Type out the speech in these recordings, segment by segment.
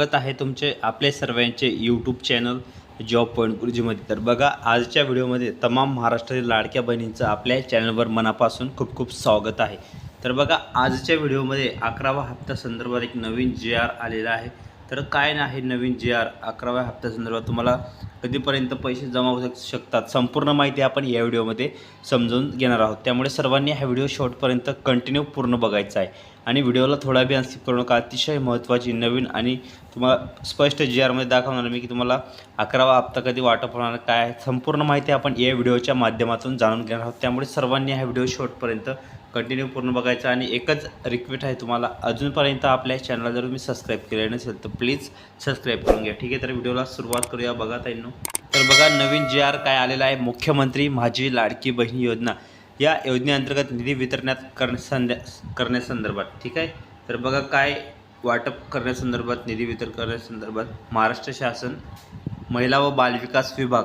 स्वागत आहे तुमचे आपले सर्वांचे यूट्यूब चॅनल जॉब पॉईंट गुरुजीमध्ये तर बघा आजच्या व्हिडिओमध्ये तमाम महाराष्ट्रातील लाडक्या बहिणींचं आपल्या चॅनलवर मनापासून खूप खूप स्वागत आहे. तर बघा आजच्या व्हिडिओमध्ये अकरावा हप्ता संदर्भात एक नवीन जे आर आलेला आहे. तर काय नाही नवीन जे आर अकराव्या हप्त्यासंदर्भात तुम्हाला कधीपर्यंत पैसे जमा होऊ शक- शकतात? संपूर्ण माहिती आपण या व्हिडिओमध्ये समजून घेणार आहोत. त्यामुळे सर्वांनी हा व्हिडिओ शेवटपर्यंत कंटिन्यू पूर्ण बघायचा आहे. आणि व्हिडिओला थोडा बी स्किप करू नका. अतिशय महत्त्वाची नवीन आणि तुम्हाला स्पष्ट जी आरमध्ये दाखवणार मी की तुम्हाला अकरावा हप्ता कधी वाटप होणार काय संपूर्ण माहिती आपण या व्हिडिओच्या माध्यमातून जाणून घेणार आहोत. त्यामुळे सर्वांनी हा व्हिडिओ शेवटपर्यंत कंटिन्यू पूर्ण बघायचा आणि एकच रिक्वेस्ट आहे तुम्हाला अजूनपर्यंत आपल्या चॅनलला जर तुम्ही सबस्क्राईब केलं नसेल तर प्लीज सबस्क्राईब करून घ्या. ठीक आहे तर व्हिडिओला सुरुवात करूया. बघा ताईंनो. तर बघा नवीन जे आर काय आलेला आहे. मुख्यमंत्री माझी लाडकी बहीण योजना. या योजनेअंतर्गत निधी वितरणात करण्यासंध्या करण्यासंदर्भात ठीक आहे? तर बघा काय वाटप करण्यासंदर्भात निधी वितरण करण्यासंदर्भात महाराष्ट्र शासन महिला व बालविकास विभाग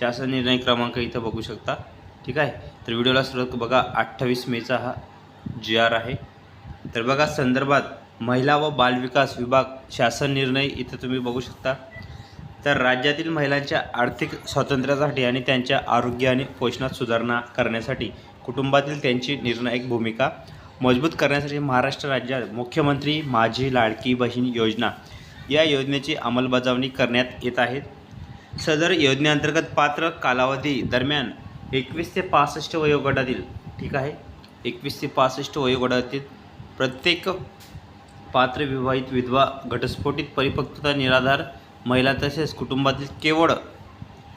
शासन निर्णय क्रमांक इथं बघू शकता ठीक आहे? तर व्हिडिओला सुरुवात बघा अठ्ठावीस मेचा हा जी आर आहे. तर बघा संदर्भात महिला व बालविकास विभाग शासन निर्णय इथं तुम्ही बघू शकता. तर राज्यातील महिलांच्या आर्थिक स्वातंत्र्यासाठी आणि त्यांच्या आरोग्य आणि पोषणात सुधारणा करण्यासाठी कुटुंबातील त्यांची निर्णायक भूमिका मजबूत करण्यासाठी महाराष्ट्र राज्यात मुख्यमंत्री माझी लाडकी बहीण योजना या योजनेची अंमलबजावणी करण्यात येत आहे. सदर योजनेअंतर्गत पात्र कालावधी दरम्यान एकवीस ते पासष्ट वयोगटातील ठीक आहे एकवीस ते पासष्ट वयोगटातील प्रत्येक पात्र विवाहित विधवा घटस्फोटित परिपक्वता निराधार महिला तसेच कुटुंबातील केवळ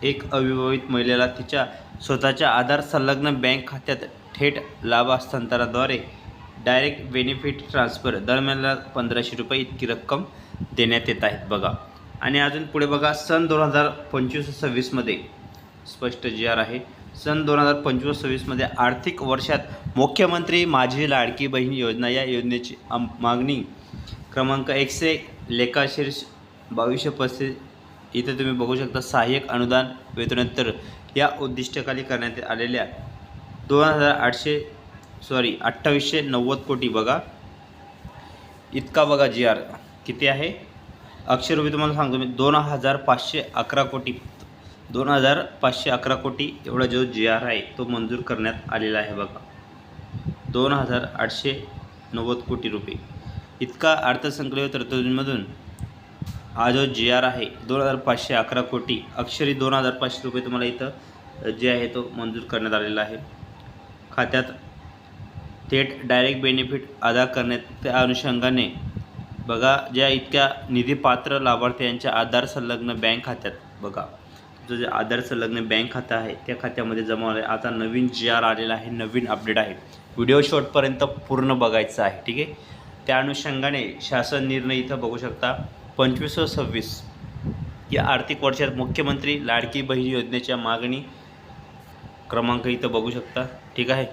एक अविवाहित महिलेला तिच्या स्वतःच्या आधार संलग्न बँक खात्यात थेट लाभ हस्तांतराद्वारे डायरेक्ट बेनिफिट ट्रान्सफर दरम्यानला पंधराशे रुपये इतकी रक्कम देण्यात येत आहेत. बघा. आणि अजून पुढे बघा सन दोन हजार पंचवीस सव्वीसमध्ये स्पष्ट जी आर आहे. सन दोन हजार पंचवीस सव्वीसमध्ये आर्थिक वर्षात मुख्यमंत्री माझी लाडकी बहीण योजना या योजनेची मागणी क्रमांक एकशे लेखाशीर्ष बावीसशे पस्तीस इथं तुम्ही बघू शकता. सहाय्यक अनुदान वेतनोत्तर या उद्दिष्टकाली करण्यात आलेल्या दोन हजार आठशे सॉरी अठ्ठावीसशे नव्वद कोटी बघा. इतका बघा जी आर किती आहे? अक्षर रुपये तुम्हाला सांगतो मी दोन हजार पाचशे अकरा कोटी दोन हजार पाचशे अकरा कोटी एवढा जो जी आर आहे तो मंजूर करण्यात आलेला आहे बघा. दोन हजार आठशे नव्वद कोटी रुपये. इतका अर्थसंकल्पीय तरतुदींमधून हा जो जी आर आहे दोन हजार पाचशे अकरा कोटी अक्षरी दोन हजार पाचशे रुपये तुम्हाला इथं जे आहे तो मंजूर करण्यात आलेला आहे. खात्यात थेट डायरेक्ट बेनिफिट अदा करण्यात त्या अनुषंगाने बघा ज्या इतक्या निधीपात्र लाभार्थी यांच्या आधार संलग्न बँक खात्यात बघा जो जे आधार संलग्न बँक खातं आहे त्या खात्यामध्ये जमा होणार आहे आता नवीन जी आर आलेला आहे नवीन अपडेट आहे. व्हिडिओ शॉटपर्यंत पूर्ण बघायचं आहे ठीक आहे? त्या अनुषंगाने शासन निर्णय इथं बघू शकता. पंचवीस व सव्वीस. या आर्थिक वर्षात मुख्यमंत्री लाडकी बहीण योजनेच्या मागणी क्रमांक इथं बघू शकता. ठीक आहे?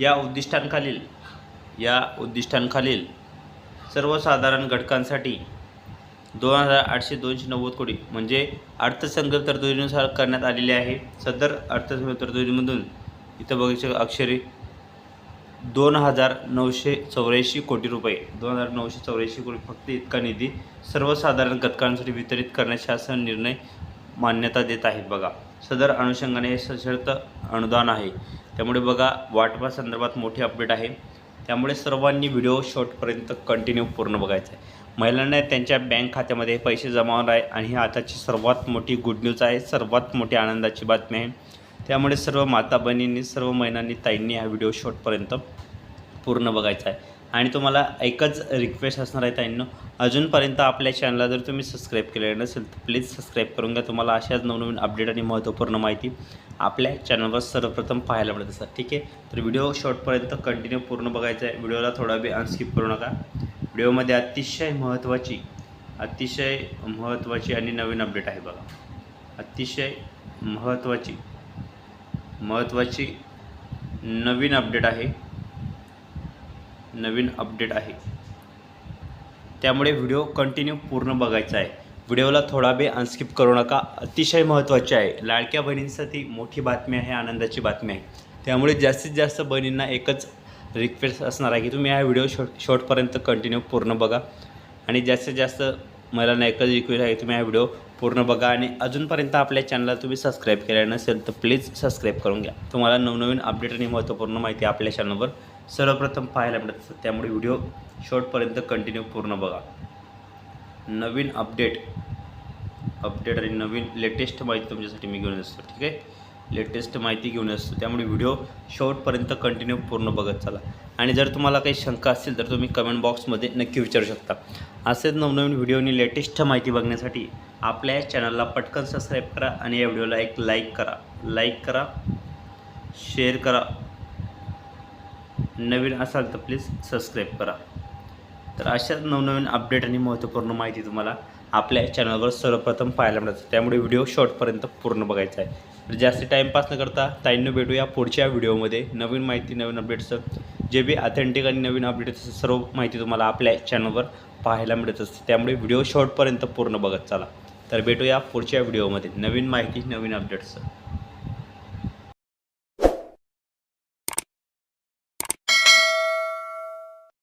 या उद्दिष्टांखालील या उद्दिष्टांखालील सर्वसाधारण घटकांसाठी दोन हजार आठशे दोनशे नव्वद कोटी म्हणजे अर्थसंकल्प तरतुदीनुसार करण्यात आलेले आहे. सदर अर्थसंकल्प तरतुदीमधून इथं बघायचं अक्षरे. दोन हजार नऊशे चौऱ्याऐंशी कोटी रुपये. दोन हजार नऊशे चौऱ्याऐंशी कोटी फक्त इतका निधी सर्वसाधारण घटकांसाठी वितरित करण्यास शासन निर्णय मान्यता देत आहेत बघा सदर अनुषंगाने हे सशर्त अनुदान आहे. त्यामुळे बघा वाटपासंदर्भात मोठी अपडेट आहे. त्यामुळे सर्वांनी व्हिडिओ शॉर्टपर्यंत कंटिन्यू पूर्ण बघायचा आहे महिलांना त्यांच्या बँक खात्यामध्ये पैसे जमा होणार आहे आणि ही आताची सर्वात मोठी गुड न्यूज आहे. सर्वात मोठी आनंदाची बातमी आहे. त्यामुळे सर्व माता बहिणींनी सर्व महिलांनी ताईंनी हा व्हिडिओ शॉर्टपर्यंत पूर्ण बघायचा आहे. आणि तुम्हाला एकच रिक्वेस्ट असणार आहे ताईंनो अजूनपर्यंत आपल्या चॅनलला जर तुम्ही सबस्क्राईब केलेलं नसेल तर प्लीज सबस्क्राईब करून घ्या. तुम्हाला अशाच नवनवीन अपडेट आणि महत्त्वपूर्ण माहिती आपल्या चॅनलवर सर्वप्रथम पाहायला मिळत असतात. ठीक आहे? तर व्हिडिओ शॉर्टपर्यंत कंटिन्यू पूर्ण बघायचा आहे. व्हिडिओला थोडा वेळ अनस्किप करू नका. व्हिडिओमध्ये अतिशय महत्त्वाची अतिशय महत्त्वाची आणि नवीन अपडेट आहे बघा. अतिशय महत्त्वाची. महत्त्वाची नवीन अपडेट आहे. नवीन अपडेट आहे. त्यामुळे व्हिडिओ कंटिन्यू पूर्ण बघायचा आहे. व्हिडिओला थोडा वेळ अनस्किप करू नका. अतिशय महत्त्वाचे आहे. लाडक्या बहिणींसाठी मोठी बातमी आहे आनंदाची बातमी आहे. त्यामुळे जास्तीत जास्त बहिणींना एकच रिक्वेस्ट असणार आहे की तुम्ही हा व्हिडिओ शॉर्ट शॉर्टपर्यंत कंटिन्यू पूर्ण बघा. आणि जास्तीत जास्त मला नाही एकच रिक्वेस्ट आहे तुम्ही हा व्हिडिओ पूर्ण बघा आणि अजूनपर्यंत आपल्या चॅनलला तुम्ही सबस्क्राईब केले नसेल तर प्लीज सबस्क्राईब करून घ्या. तुम्हाला नवनवीन अपडेट आणि महत्त्वपूर्ण माहिती आपल्या चॅनलवर सर्वप्रथम पाहायला मिळत त्यामुळे व्हिडिओ शॉर्टपर्यंत कंटिन्यू पूर्ण बघा. नवीन अपडेट अपडेट आणि नवीन लेटेस्ट माहिती तुमच्यासाठी मी घेऊन असतो ठीक आहे? लेटेस्ट माहिती घेऊन असतो त्यामुळे व्हिडिओ शॉर्टपर्यंत कंटिन्यू पूर्ण बघत चला. आणि जर तुम्हाला काही शंका असतील तर तुम्ही कमेंट बॉक्समध्ये नक्की विचारू शकता. असेच नवनवीन व्हिडिओ आणि लेटेस्ट माहिती बघण्यासाठी आपल्या या चॅनलला पटकन सबस्क्राईब करा आणि या व्हिडिओला एक लाईक करा. लाईक करा शेअर करा. नवीन असाल तर प्लीज सबस्क्राईब करा. तर अशाच नवनवीन अपडेट आणि महत्त्वपूर्ण माहिती तुम्हाला आपल्या चॅनलवर सर्वप्रथम पाहायला मिळतं. त्यामुळे व्हिडिओ शॉर्टपर्यंत पूर्ण बघायचा आहे. तर जास्त टाईमपास न करता ताईंनो भेटूया पुढच्या व्हिडिओमध्ये नवीन माहिती नवीन अपडेट्सचं जे बी ऑथेंटिक आणि नवीन अपडेट्स सर्व माहिती तुम्हाला आपल्या चॅनलवर पाहायला मिळत असते. त्यामुळे व्हिडिओ शॉर्टपर्यंत पूर्ण बघत चला. तर भेटूया पुढच्या व्हिडिओमध्ये नवीन माहिती नवीन अपडेट्सचं